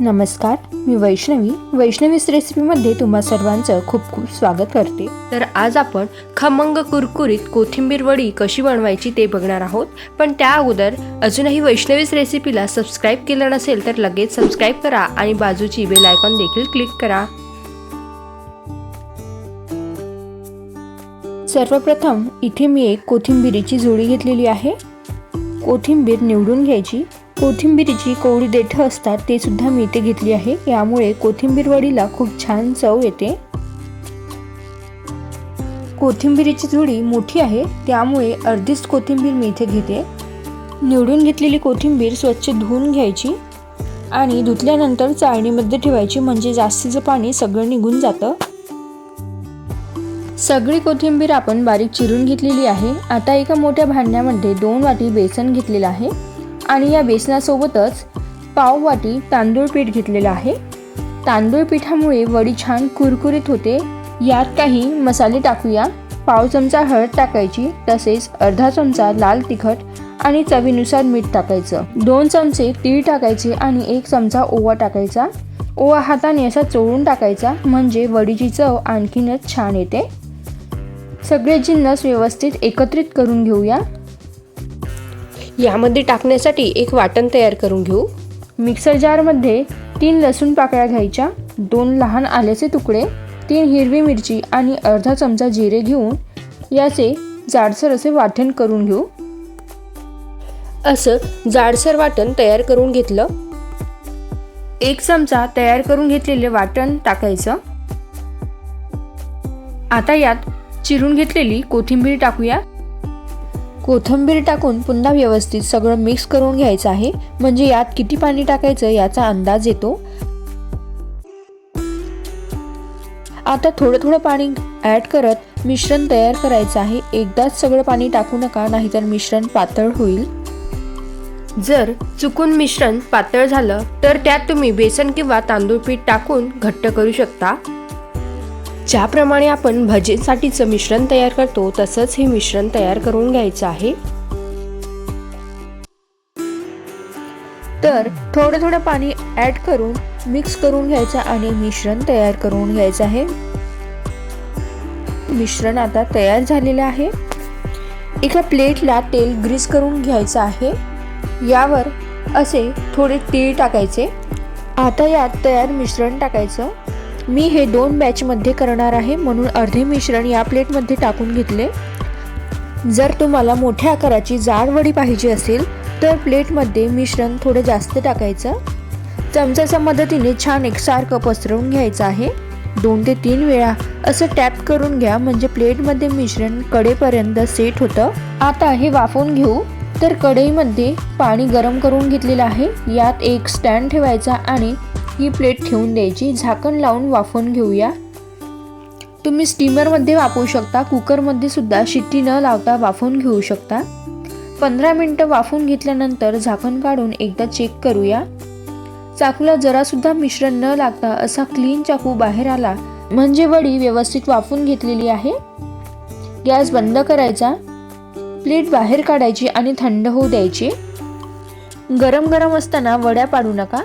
नमस्कार मी वैष्णवी. वैष्णवीस रेसिपीमध्ये तुम्हा सर्वांचं खूप खूप स्वागत करते. तर आज आपण खमंग कुरकुरीत कोथिंबीर वडी कशी बनवायची ते बघणार आहोत. पण त्या अगोदर अजूनही वैष्णवीस रेसिपीला सबस्क्राईब केलं नसेल तर लगेच सबस्क्राईब करा आणि बाजूची बेल आयकॉन देखील क्लिक करा. सर्वप्रथम इथे मी एक कोथिंबिरीची जोडी घेतलेली आहे. कोथिंबीर निवडून घ्यायची. कोथिंबीरची कोवळी देठं असतात ते सुद्धा मी इथे घेतली आहे. यामुळे कोथिंबीर वडीला खूप छान चव येते. कोथिंबीरीची जुडी मोठी आहे त्यामुळे अर्धीच कोथिंबीर मी इथे घेते. निवडून घेतलेली कोथिंबीर स्वच्छ धुवून घ्यायची आणि धुतल्यानंतर चाळणीमध्ये ठेवायची म्हणजे जास्तीचं पाणी सगळं निघून जातं. सगळी कोथिंबीर आपण बारीक चिरून घेतलेली आहे. आता एका मोठ्या भांड्यामध्ये दोन वाटी बेसन घेतलेलं आहे. आणि या बेसनासोबतच पाव वाटी तांदूळ पीठ घेतलेलं आहे. तांदूळ पिठामुळे वडी छान कुरकुरीत होते. यात काही मसाले टाकूया. पाव चमचा हळद टाकायची तसेच अर्धा चमचा लाल तिखट आणि चवीनुसार मीठ टाकायचं. दोन चमचे तीळ टाकायचे आणि एक चमचा ओवा टाकायचा. ओवा हाताने असा चोळून टाकायचा म्हणजे वडीची चव आणखीनच छान येते. सगळे जिन्नस व्यवस्थित एकत्रित करून घेऊया. यामध्ये टाकण्यासाठी एक वाटण तयार करून घेऊ. मिक्सर जारमध्ये तीन लसूण पाकळ्या घ्यायच्या दोन लहान आल्याचे तुकडे तीन हिरवी मिरची आणि अर्धा चमचा जिरे घेऊन याचे जाडसर असे वाटण करून घेऊ. असं जाडसर वाटण तयार करून घेतलं. एक चमचा तयार करून घेतलेले वाटण टाकायचं. आता यात चिरून घेतलेली कोथिंबीर टाकूया. कोथिंबीर टाकून पुन्हा व्यवस्थित सगळं मिक्स करून घ्यायचं आहे. म्हणजे यात किती पाणी टाकायचं याचा अंदाज येतो. आता थोडं थोडं पाणी ॲड करत मिश्रण तयार करायचं आहे. एकदाच सगळं पाणी टाकू नका नाहीतर मिश्रण पातळ होईल. जर चुकून मिश्रण पातळ झालं तर त्यात तुम्ही बेसन किंवा तांदूळ पीठ टाकून घट्ट करू शकता. ज्याप्रमाणे आपण भजेसाठीचं मिश्रण तयार करतो तसंच हे मिश्रण तयार करून घ्यायचं आहे. तर थोडं थोडं पाणी ॲड करून मिक्स करून घ्यायचं आणि मिश्रण तयार करून घ्यायचं आहे. मिश्रण आता तयार झालेलं आहे. एका प्लेटला तेल ग्रीस करून घ्यायचं आहे. यावर असे थोडे तीळ टाकायचे. आता यात तयार मिश्रण टाकायचं. मी हे दोन बॅचमध्ये करणार आहे म्हणून अर्धे मिश्रण या प्लेटमध्ये टाकून घेतले. जर तुम्हाला मोठ्या आकाराची जाड वडी पाहिजे असेल तर प्लेटमध्ये मिश्रण थोडं जास्त टाकायचं. चमच्याच्या मदतीने छान एकसारखं पसरवून घ्यायचं आहे. दोन ते तीन वेळा असं टॅप करून घ्या म्हणजे प्लेटमध्ये मिश्रण कडेपर्यंत सेट होतं. आता हे वाफवून घेऊ. तर कढईमध्ये पाणी गरम करून घेतलेलं आहे. यात एक स्टँड ठेवायचा आणि ही प्लेट ठेवून द्यायची. झाकण लावून वाफवून घेऊया. तुम्ही स्टीमरमध्ये वापरू शकता. कुकरमध्ये सुद्धा शिट्टी न लावता वाफवून घेऊ शकता. पंधरा मिनटं वाफून घेतल्यानंतर झाकण काढून एकदा चेक करूया. चाकूला जरासुद्धा मिश्रण न लागता असा क्लीन चाकू बाहेर आला. म्हणजे वडी व्यवस्थित वाफून घेतलेली आहे. गॅस बंद करायचा. प्लेट बाहेर काढायची आणि थंड होऊ द्यायची. गरम गरम असताना वड्या पाडू नका.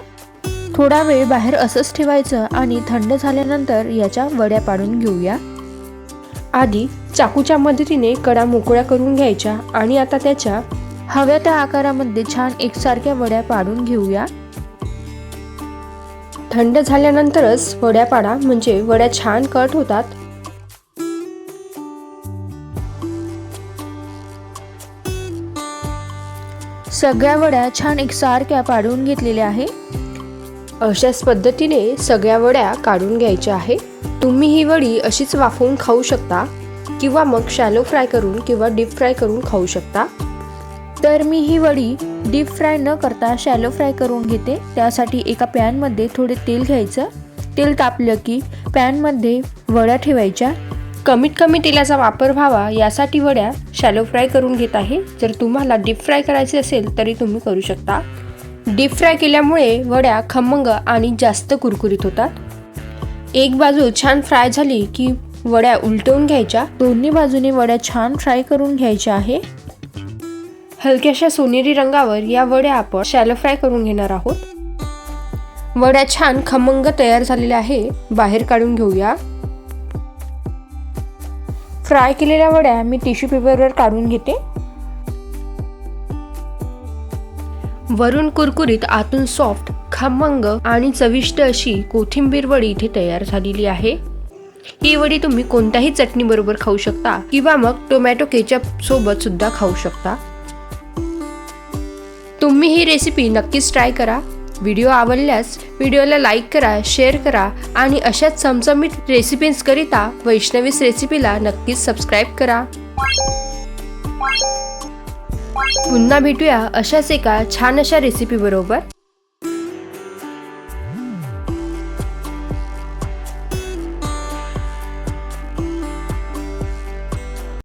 थोडा वेळ बाहेर असंच ठेवायचं आणि थंड झाल्यानंतर याच्या वड्या पाडून घेऊया. आधी चाकूच्या मदतीने कडा मोकळ्या करून घ्यायच्या आणि आता त्याच्या हव्या त्या आकारामध्ये छान एकसारख्या वड्या पाडून घेऊया. थंड झाल्यानंतरच वड्या पाडा म्हणजे वड्या छान कट होतात. सगळ्या वड्या छान एकसारख्या पाडून घेतलेल्या आहे. अशाच पद्धतीने सगळ्या वड्या काढून घ्यायच्या आहे. तुम्ही ही वडी अशीच वाफवून खाऊ शकता किंवा मग शॅलो फ्राय करून किंवा डीप फ्राय करून खाऊ शकता. तर मी ही वडी डीप फ्राय न करता शॅलो फ्राय करून घेते. त्यासाठी एका पॅनमध्ये थोडे तेल घ्यायचं. तेल तापलं की पॅनमध्ये वड्या ठेवायच्या. कमीत कमी तेलाचा वापर व्हावा यासाठी वड्या शॅलो फ्राय करून घेत आहे. जर तुम्हाला डीप फ्राय करायचे असेल तरी तुम्ही करू शकता. डीप फ्राय केल्यामुळे वड्या खमंग आणि जास्त कुरकुरीत होतात. एक बाजू छान फ्राय झाली की वड्या उलटवून घ्यायच्या. दोन्ही बाजूने वड्या छान फ्राय करून घ्यायच्या आहे. हलक्याशा सोनेरी रंगावर या वड्या आपण शॅलो फ्राय करून घेणार आहोत. वड्या छान खमंग तयार झालेल्या आहे. बाहेर काढून घेऊया. फ्राय केलेल्या वड्या मी टिश्यू पेपरवर काढून घेते. वरून कुरकुरीत आतून सॉफ्ट खमंग आणि चविष्ट अशी कोथिंबीर वडी इथे तयार झालेली आहे. ही वडी तुम्ही कोणत्याही चटणी बरोबर खाऊ शकता किंवा मग टोमॅटो केचप सोबत सुद्धा खाऊ शकता. तुम्ही ही रेसिपी नक्कीच ट्राय करा. व्हिडिओ आवडल्यास व्हिडिओला लाईक करा शेअर करा आणि अशाच चमचमीत रेसिपींकरिता वैष्णवीस रेसिपीला नक्कीच सबस्क्राईब करा. पुन्हा भेटूया अशाच एका छान अशा रेसिपी बरोबर.